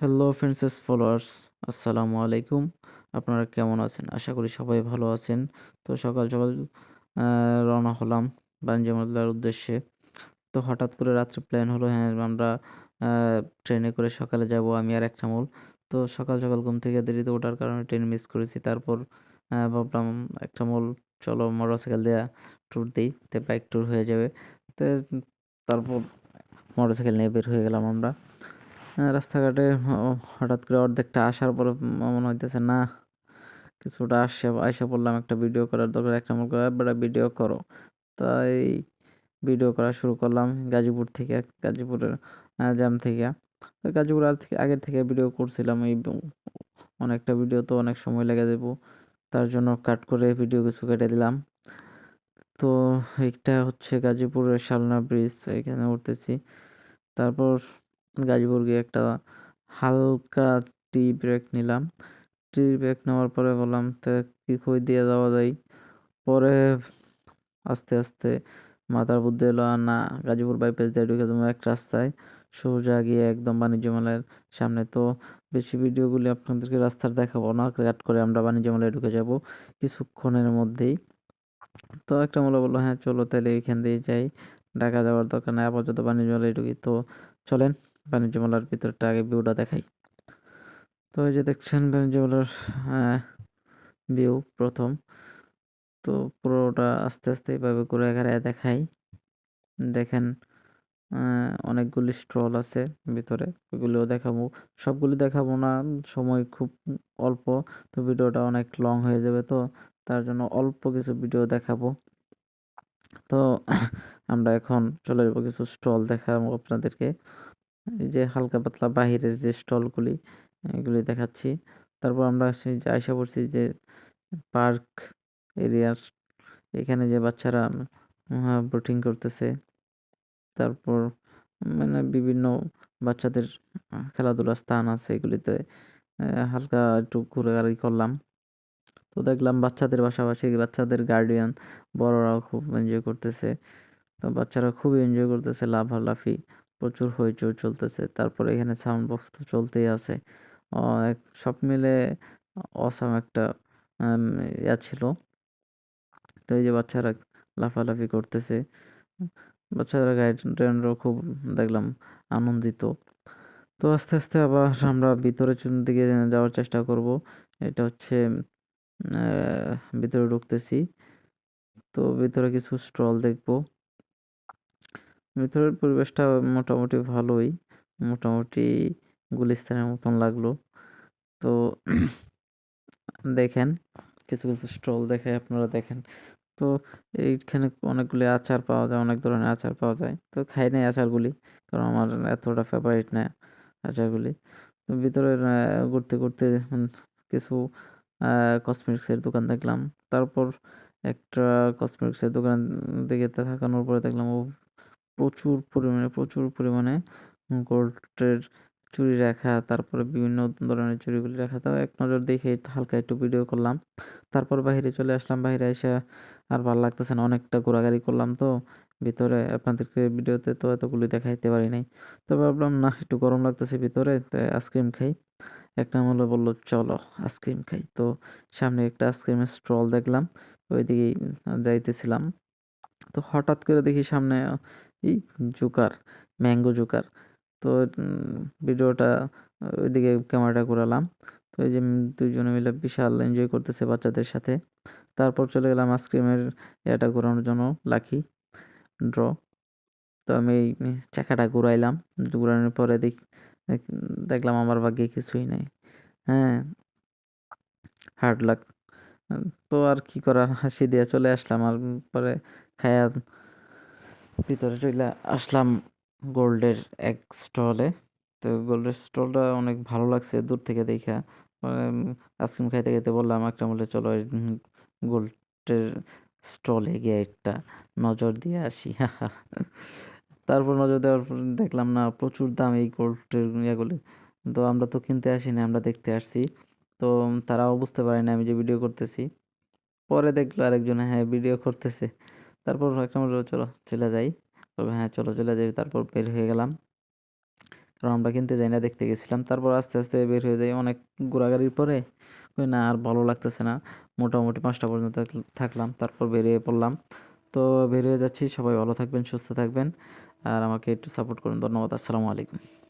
Hello ফ্রেন্ডসেস followers আসসালামু আলাইকুম আপনারা কেমন আছেন? আশা করি সবাই ভালো আছেন। তো সকাল সকাল রওনা হলাম বাণিজ্য মেলার উদ্দেশ্যে। তো হঠাৎ করে রাত্রে প্ল্যান হলো হ্যাঁ আমরা ট্রেনে করে সকালে যাব, আমি আর একটা মূল। তো সকাল সকাল ঘুম থেকে দেরিতে ওঠার কারণে ট্রেন মিস করেছি। তারপর ভাবলাম একটা মূল, চলো মোটরসাইকেল দিয়ে ট্যুর দিই, তো বাইক ট্যুর হয়ে যাবে। তো, তারপর মোটরসাইকেল নিয়ে বের হয়ে গেলাম আমরা। রাস্তাঘাটে হঠাৎ করে অর্ধেকটা আসার পরে মনে হইতেছে, না, কিছুটা আসে, আইসা পড়লাম, একটা ভিডিও করার দরকার, একটা মনে করে বেটা ভিডিও করো। তাই ভিডিও করা শুরু করলাম গাজীপুর থেকে, গাজীপুরের জ্যাম থেকে। গাজীপুর আর থেকে, আগের থেকে ভিডিও করছিলাম, এই অনেকটা ভিডিও তো অনেক সময় লেগে দেবো তার জন্য কাট করে ভিডিও কিছু কেটে দিলাম। তো এইটা হচ্ছে গাজীপুরের শালনা ব্রিজ, এখানে উঠতেছি। তারপর গাজীপুর গিয়ে একটা হালকা টি ব্রেক নিলাম। টি ব্রেক নেওয়ার পরে বললাম, তো, কি কই দিয়ে যাওয়া যায়? পরে আস্তে আস্তে মাথার বুদ্ধি এলো, আর না, গাজীপুর বাইপাস দিয়ে ঢুকে যাব এক রাস্তায়। সোজা গিয়ে একদম বাণিজ্য মেলার সামনে। তো বেশি ভিডিওগুলি আপনাদেরকে রাস্তার দেখাবো না কাট করে আমরা বাণিজ্য মেলায় ঢুকে যাব কিছুক্ষণের মধ্যেই। তো একটা মোলা বলল হ্যাঁ চলো, তাহলে এখান দিয়ে যাই। ঢাকা যাওয়ার দরকার নাই, আপাতত বাণিজ্য মেলায় ঢুকি। তো চলেন বাণিজ্য মেলার ভিতরটা আগে ভিউটা দেখাই। তো এই যে দেখছেন বাণিজ্য মেলার ভিউ প্রথম। তো পুরোটা আস্তে আস্তে এইভাবে ঘুরে ঘুরে দেখাই। দেখেন অনেকগুলি স্টল আছে ভিতরে ওগুলোও দেখাবো। সবগুলি দেখাবো না, সময় খুব অল্প, তো ভিডিওটা অনেক লং হয়ে যাবে তো, তার জন্য অল্প কিছু ভিডিও দেখাবো। তো আমরা এখন চলে যাব কিছু স্টল দেখাবো আপনাদেরকে। এই যে হালকা পাতলা বাহিরের যে স্টলগুলি, এগুলি দেখাচ্ছি। তারপর আমরা সেই যে আশা করছি যে পার্ক এরিয়ার, এখানে যে বাচ্চারা বোটিং করতেছে। তারপর মানে বিভিন্ন বাচ্চাদের খেলাধুলার স্থান আছে এগুলিতে। হালকা একটু ঘুরেঘুরি করলাম। তো দেখলাম বাচ্চাদের পাশাপাশি বাচ্চাদের গার্ডিয়ান বড়রাও খুব এনজয় করতেছে। তো বাচ্চারা খুবই এনজয় করতেছে, লাফালাফি প্রচুর হইচই চলতেছে। তারপরে এখানে সাউন্ড বক্স তো চলতেই আছে। সব মিলে অসাম একটা ইয়া ছিল। তো এই যে বাচ্চারা লাফালাফি করতেছে, বাচ্চারা গার্ডিয়ানরাও খুব, দেখলাম, আনন্দিত। তো আস্তে আস্তে আবার আমরা ভিতরের দিকে যাওয়ার চেষ্টা করব। এটা হচ্ছে ভিতরে ঢুকতেছি। তো ভিতরে কিছু স্টল দেখব। ভিতরের পরিবেশটা মোটামুটি ভালোই। মোটামুটি গুলিস্তানের মতন লাগল। তো দেখেন কিছু কিছু স্টল দেখে আপনারা দেখেন। তো এইখানে অনেকগুলি আচার পাওয়া যায় অনেক ধরনের আচার পাওয়া যায়। তো খাই নাই আচারগুলি কারণ আমার এতটা ফেভারিট না আচারগুলি। তো ভিতরের আহ, ঘুরতে ঘুরতে কিছু কসমেটিক্সের দোকান দেখলাম। তারপর একটা কসমেটিক্সের দোকান দিকে তাকানোর পরে দেখলাম ও প্রচুর পরিমাণে প্রচুর পরিমাণে গোল্ডের চুড়ি রাখা, তারপরে বিভিন্ন ধরনের চুড়িগুলি রাখা। তাও এক নজর দেখে হালকা একটু ভিডিও করলাম। তারপর বাইরে চলে আসলাম, বাইরে এসে আর ভালো লাগতেছে না, অনেকটা ঘোরাঘুরি করলাম তো। ভিতরে আপনাদেরকে ভিডিওতে তো এতগুলি দেখাইতে পারি নাই। তো ভাবলাম, না, একটু গরম লাগতেছে ভিতরে, তো আইসক্রিম খাই। একটা আমলে বলল, চলো, আইসক্রিম খাই। তো সামনে একটা আইসক্রিমের স্টল দেখলাম ওইদিকেই যাইতেছিলাম। তো হঠাৎ করে দেখি সামনে এই জোকার ম্যাঙ্গো জোকার। তো ভিডিওটা ওইদিকে ক্যামেরাটা ঘোরালাম। তো এই যে উম, দুইজনে মিলে বিশাল এনজয় করতেছে বাচ্চাদের সাথে। তারপর চলে গেলাম আইসক্রিমের এটা ঘোরানোর জন্য লাকি ড্র তো আমি এই চাকাটা ঘুরাইলাম। ঘুরানোর পরে দেখ- দেখলাম আমার ভাগ্যে কিছুই নাই। হ্যাঁ হার্ড লাক তো আর কি করার হাসি দিয়ে চলে আসলাম। আর পরে খায়া ভিতরে চলে আসলাম গোল্ডের এক স্টলে। তো গোল্ডের স্টলটা অনেক ভালো লাগছে দূর থেকে দেখা। আইসক্রিম খাইতে খাইতে বললাম, একটা বলে চলো গোল্ডের স্টলে গিয়ে একটা নজর দিয়ে আসি। তারপর নজর দেওয়ার পর দেখলাম, না, প্রচুর দাম এই গোল্ডের ইয়েগুলি। তো আমরা তো কিনতে আসিনি, আমরা দেখতে আসছি। তো তারাও বুঝতে পারে না আমি যে ভিডিও করতেছি। পরে দেখল আরেকজন হ্যাঁ ভিডিও করতেছে। তারপর একটা বলল চলো, চলে যাই। তবে হ্যাঁ চলো, চলে যাই, তারপর বের হয়ে গেলাম। কারণ আমরা কিনতে যাই না, দেখতে গেছিলাম। তারপর আস্তে আস্তে বের হয়ে যাই অনেক ঘোরাঘুরির পরে। না, আর ভালো লাগতেছে না। মোটামুটি পাঁচটা পর্যন্ত থাক- থাকলাম, তারপর বেরিয়ে পড়লাম। তো বেরিয়ে যাচ্ছি, সবাই ভালো থাকবেন, সুস্থ থাকবেন। আর আমাকে একটু সাপোর্ট করুন। ধন্যবাদ, আসসালামু আলাইকুম।